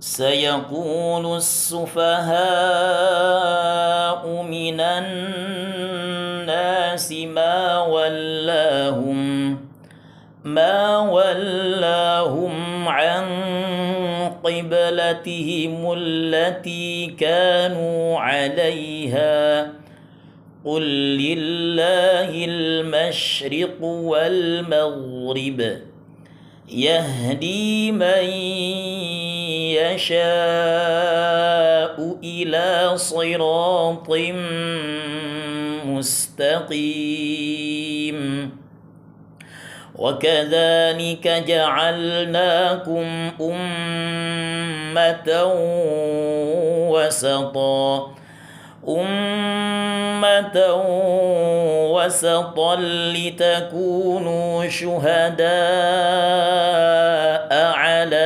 سيقول السفهاء من الناس ما ولاهم ما ولاهم عن قبلتهم التي كانوا عليها. قل لله المشرق والمغرب. يهدي من يشاء إلى صراط مستقيم. وكذلك جعلناكم أمة وسطا. أمة وسطا لتكونوا شهداء.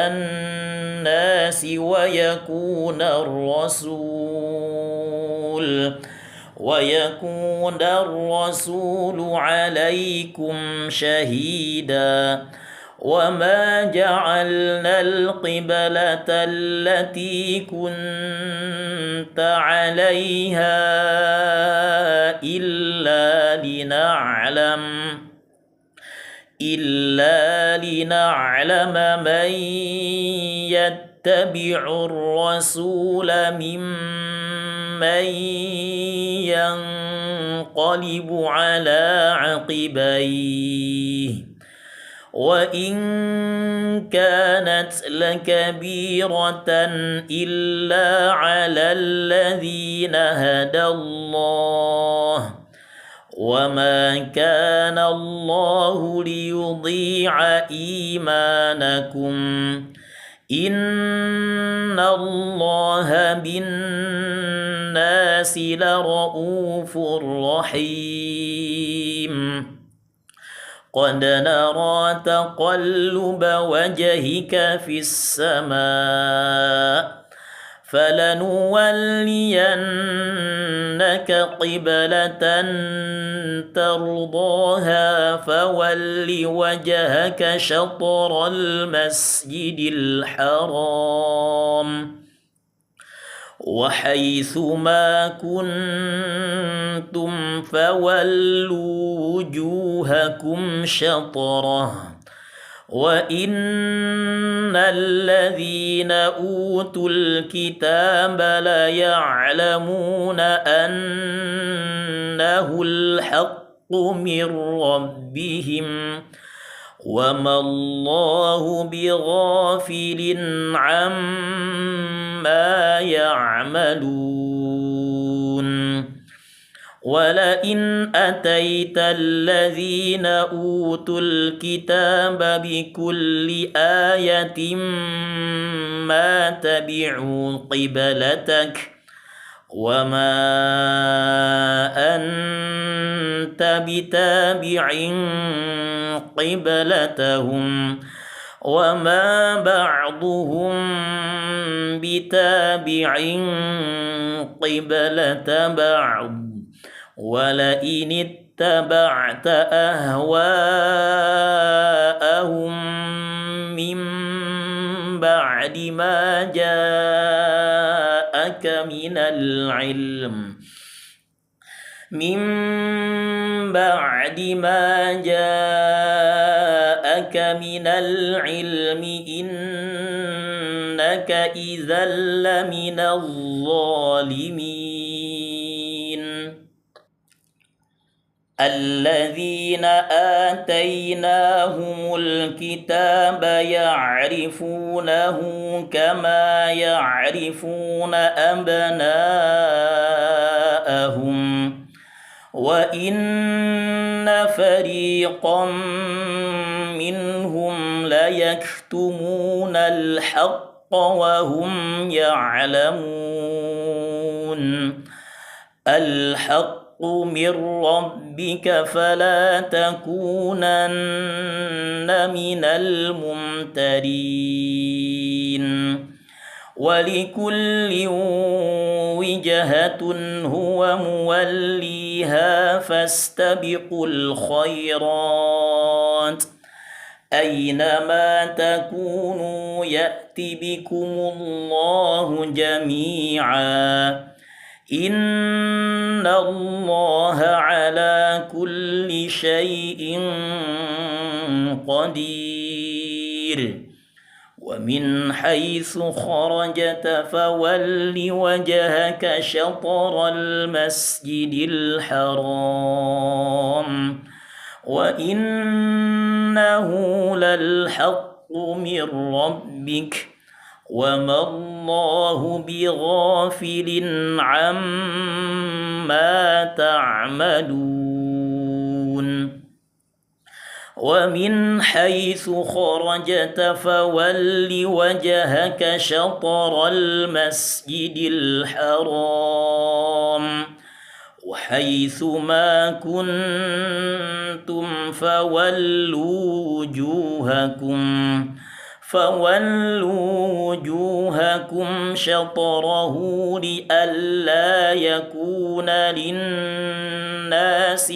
الناس ويكون الرسول ويكون الرسول عليكم شهيدا. وما جعلنا القبلة التي كنت عليها إلا لنعلم. إلا لنعلم من يتبع الرسول ممن ينقلب على عقبيه. وإن كانت لكبيرة إلا على الذين هدى الله. وما كان الله ليضيع إيمانكم إن الله بالناس لرؤوف رحيم. قد نرى تقلب وجهك في السماء فلنولينك قبلة ترضاها فول وجهك شطر المسجد الحرام وحيث ما كنتم فولوا وجوهكم شطره وان الذين اوتوا الكتاب ليعلمون انه الحق من ربهم وما الله بغافل عما يعملون ولئن اتيت الذين اوتوا الكتاب بكل إيه ما تبعوا قبلتك وما انت بتابع قبلتهم وما بعضهم بتابع قبلة بعض ولئن اتبعت أهواءهم من بعد ما جاءك من العلم من بعد ما جاءك من العلم إنك إذا لمن الظالمين. الذين آتيناهم الكتاب يعرفونه كما يعرفون أبناءهم. وإن فريقا منهم ليكتمون الحق وهم يعلمون. الحق من ربك فلا تكونن من الممترين. ولكل وجهة هو موليها فاستبقوا الخيرات. أينما تكونوا يأت بكم الله جميعا. إن الله على كل شيء قدير. ومن حيث خرجت فول وجهك شطر المسجد الحرام. وإنه للحق من ربك. وما الله بغافل عما تعملون ومن حيث خرجت فول وجهك شطر المسجد الحرام وحيث ما كنتم فولوا وجوهكم فولوا وجوهكم شطره لئلا يكون للناس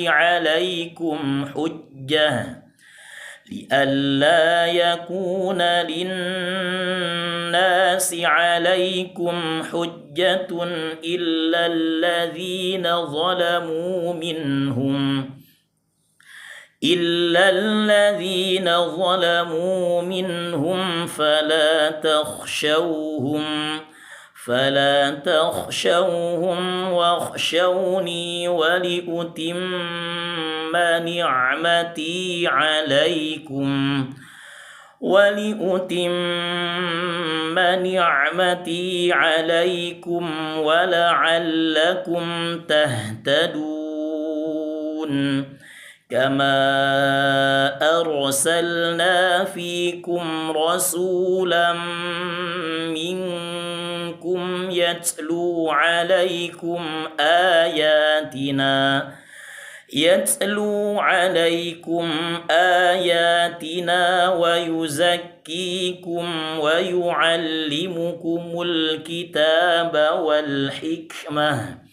عليكم حجة لئلا يكون للناس عليكم حجة إلا الذين ظلموا منهم. إلا الذين ظلموا منهم فلا تخشوهم فلا تخشوهم واخشوني ولأتم نعمتي عليكم ولأتم نعمتي عليكم ولعلكم تهتدون كما أرسلنا فيكم رسولا منكم يتلو عليكم آياتنا يتلو عليكم آياتنا ويزكيكم ويعلمكم الكتاب والحكمة.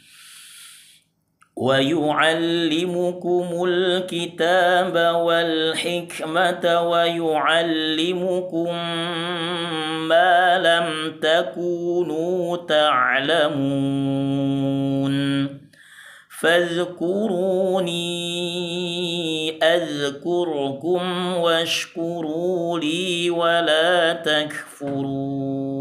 ويعلمكم الكتاب والحكمة ويعلمكم ما لم تكونوا تعلمون. فاذكروني أذكركم واشكروا لي ولا تكفرون.